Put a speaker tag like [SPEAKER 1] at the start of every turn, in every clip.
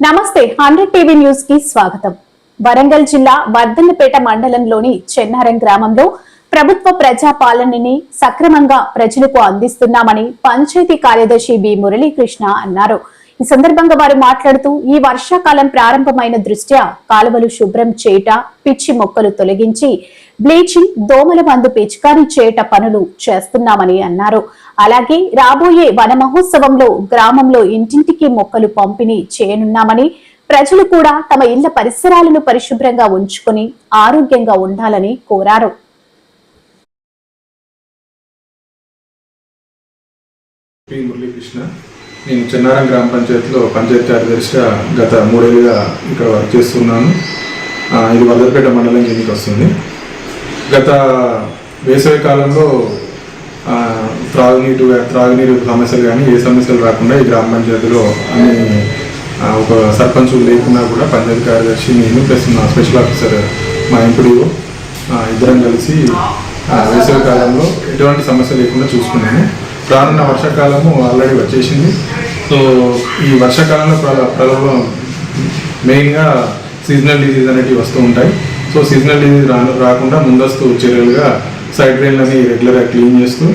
[SPEAKER 1] నమస్తే hundred TV న్యూస్కి స్వాగతం. వరంగల్ జిల్లా వర్ధన్నపేట మండలంలోని చెన్నారం గ్రామంలో ప్రభుత్వ ప్రజా పాలనని సక్రమంగా ప్రజలకు అందిస్తున్నామని పంచాయతీ కార్యదర్శి బి. మురళీకృష్ణ అన్నారు. ఈ సందర్భంగా వారు మాట్లాడుతూ ఈ వర్షాకాలం ప్రారంభమైన దృష్ట్యా కాలువలు శుభ్రం చేయట పిచ్చి మొక్కలు తొలగించి బ్లీచింగ్ దోమల మందు పిచికారీ చేయట పనులు చేస్తున్నామని అన్నారు. అలాగే రాబోయే వన మహోత్సవంలో గ్రామంలో ఇంటింటికి మొక్కలు పంపిణీ చేయనున్నామని ప్రజలు కూడా తమ ఇళ్ళ పరిసరాలను పరిశుభ్రంగా ఉంచుకుని ఆరోగ్యంగా ఉండాలని కోరారు.
[SPEAKER 2] మురళీకృష్ణ. నేను చిన్నారం గ్రామ పంచాయతీలో పంచాయతీ కార్యదర్శిగా గత మూడేళ్ళుగా ఇక్కడ వర్క్ చేస్తున్నాను. ఇది వల్లపేట మండలం కిందకి వస్తుంది. గత వేసవి కాలంలో త్రాగునీటి త్రాగునీరు సమస్యలు కానీ ఏ సమస్యలు రాకుండా ఈ గ్రామ పంచాయతీలో అన్ని ఒక సర్పంచ్ లేకున్నా కూడా పంచాయతీ కార్యదర్శి నేను ప్లస్ మా స్పెషల్ ఆఫీసర్ మా ఎంపీడీఓ ఇద్దరం కలిసి వేసవి కాలంలో ఎటువంటి సమస్య లేకుండా చూసుకున్నాము. రానున్న వర్షాకాలము ఆల్రెడీ వచ్చేసింది. సో ఈ వర్షాకాలంలో ప్ర- ప్రబలం మెయిన్గా సీజనల్ డిజీజ్ అనేటివి వస్తూ ఉంటాయి. సో సీజనల్ డిజీజ్ రా రాకుండా ముందస్తు చర్యలుగా సైడ్ డ్రైన్లని రెగ్యులర్గా క్లీన్ చేస్తూ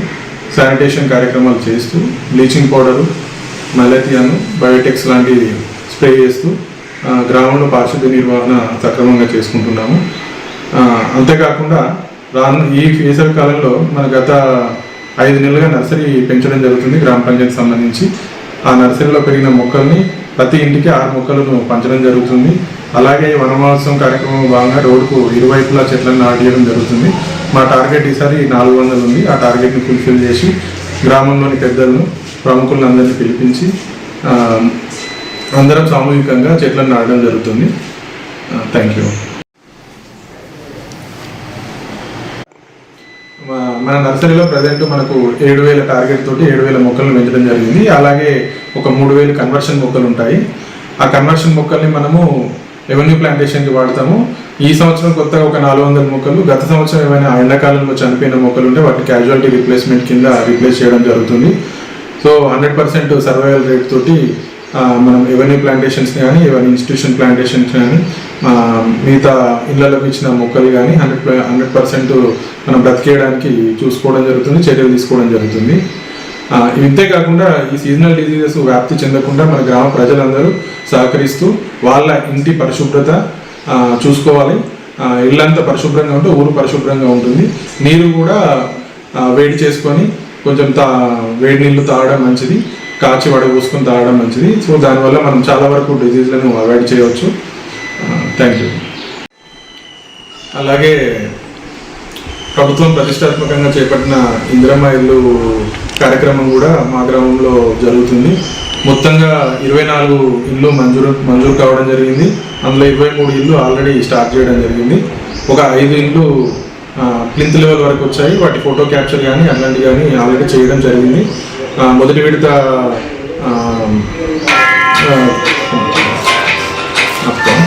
[SPEAKER 2] శానిటేషన్ కార్యక్రమాలు చేస్తూ బ్లీచింగ్ పౌడరు మలేథియాను బయోటెక్స్ లాంటివి స్ప్రే చేస్తూ గ్రామంలో పారిశుద్ధ్య నిర్వహణ సక్రమంగా చేసుకుంటున్నాము. అంతేకాకుండా రాను ఈ వేసవి కాలంలో మన గత ఐదు నెలలుగా నర్సరీ పెంచడం జరుగుతుంది గ్రామ పంచాయతీ సంబంధించి. ఆ నర్సరీలో పెరిగిన మొక్కల్ని ప్రతి ఇంటికి ఆరు మొక్కలను పంచడం జరుగుతుంది. అలాగే ఈ వనమహోత్సవం కార్యక్రమం భాగంగా రోడ్డుకు ఇరువైపులా చెట్లను నాటియడం జరుగుతుంది. మా టార్గెట్ ఈసారి నాలుగు వందలు ఉంది. ఆ టార్గెట్ని ఫుల్ఫిల్ చేసి గ్రామంలోని పెద్దలను ప్రముఖులను అందరినీ పిలిపించి అందరం సామూహికంగా చెట్లను నాటడం జరుగుతుంది. థ్యాంక్ యూ మన నర్సరీలో ప్రజెంట్ మనకు ఏడు వేల టార్గెట్ తోటి ఏడు వేల మొక్కలను పెంచడం జరిగింది. అలాగే ఒక మూడు వేలు కన్వర్షన్ మొక్కలు ఉంటాయి. ఆ కన్వర్షన్ మొక్కల్ని మనము రెవెన్యూ ప్లాంటేషన్కి వాడతాము. ఈ సంవత్సరం కొత్తగా ఒక నాలుగు వందల మొక్కలు గత సంవత్సరం ఏమైనా ఎండాకాలంలో చనిపోయిన మొక్కలు ఉంటే వాటిని క్యాజువాలిటీ రీప్లేస్మెంట్ కింద రీప్లేస్ చేయడం జరుగుతుంది. So hundred percent survival rate తోటి మనం ఎవెన్యూ ప్లాంటేషన్స్ కానీ ఎవరి ఇన్స్టిట్యూషన్ ప్లాంటేషన్స్ కానీ మిగతా ఇళ్ళలోకి ఇచ్చిన మొక్కలు కానీ హండ్రెడ్ హండ్రెడ్ పర్సెంట్ మనం బ్రతికేయడానికి చూసుకోవడం జరుగుతుంది చర్యలు తీసుకోవడం జరుగుతుంది. ఇంతే కాకుండా ఈ సీజనల్ డిజీజెస్ వ్యాప్తి చెందకుండా మన గ్రామ ప్రజలందరూ సహకరిస్తూ వాళ్ళ ఇంటి పరిశుభ్రత చూసుకోవాలి. ఇల్లంతా పరిశుభ్రంగా ఉంటే ఊరు పరిశుభ్రంగా ఉంటుంది. నీరు కూడా వేడి చేసుకొని కొంచెం తా వేడి నీళ్ళు తాగడం మంచిది. కాచి వడగూసుకొని తాగడం మంచిది. సో దానివల్ల మనం చాలా వరకు డిజీజ్లను అవాయిడ్ చేయవచ్చు. థ్యాంక్ యూ అలాగే ప్రభుత్వం ప్రతిష్టాత్మకంగా చేపట్టిన ఇందిరమ్మ ఇల్లు కార్యక్రమం కూడా మా గ్రామంలో జరుగుతుంది. మొత్తంగా ఇరవై నాలుగు ఇల్లు మంజూరు మంజూరు కావడం జరిగింది. అందులో ఇరవై మూడు ఇల్లు ఆల్రెడీ స్టార్ట్ చేయడం జరిగింది. ఒక ఐదు ఇల్లు ప్లింత్ లెవెల్ వరకు వచ్చాయి. వాటి ఫోటో క్యాప్చర్ కానీ అలాంటివి కానీ ఆల్రెడీ చేయడం జరిగింది. మొదటి విడత అర్థం